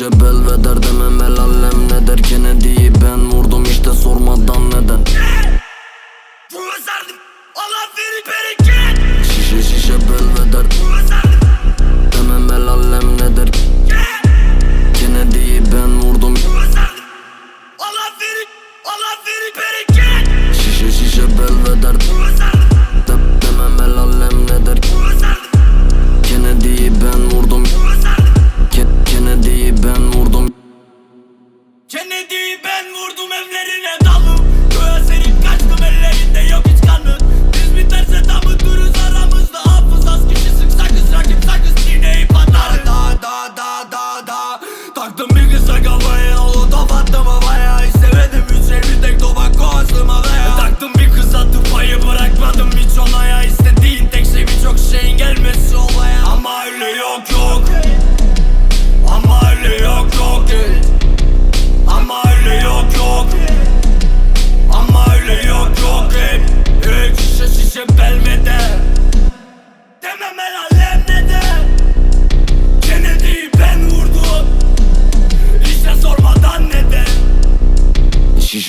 Şeb elveder demem el alem ne der Kennedy'yi ben vurdum işte sormadan neden? Allah beni Şişe şişe belveder Profesörüm Demem el alem ne der? Ben vurdum. Profesörüm Allah beni bereket. Şişe şişe belveder Profesörüm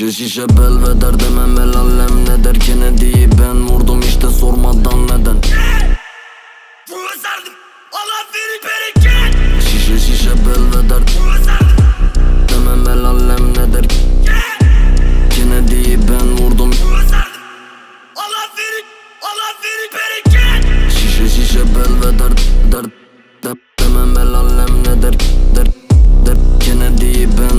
Şişe şişe belveder demem el alem ne der ki ne Kennedy'yi ben vurdum işte sormadan neden. Allah beni bereket. Şişe şişe belveder Demem el alem ne der ki ne Kennedy'yi ben vurdum. Allah beni Allah beni bereket. Şişe şişe belveder der, Demem el alem ne der der der Kennedy'yi ben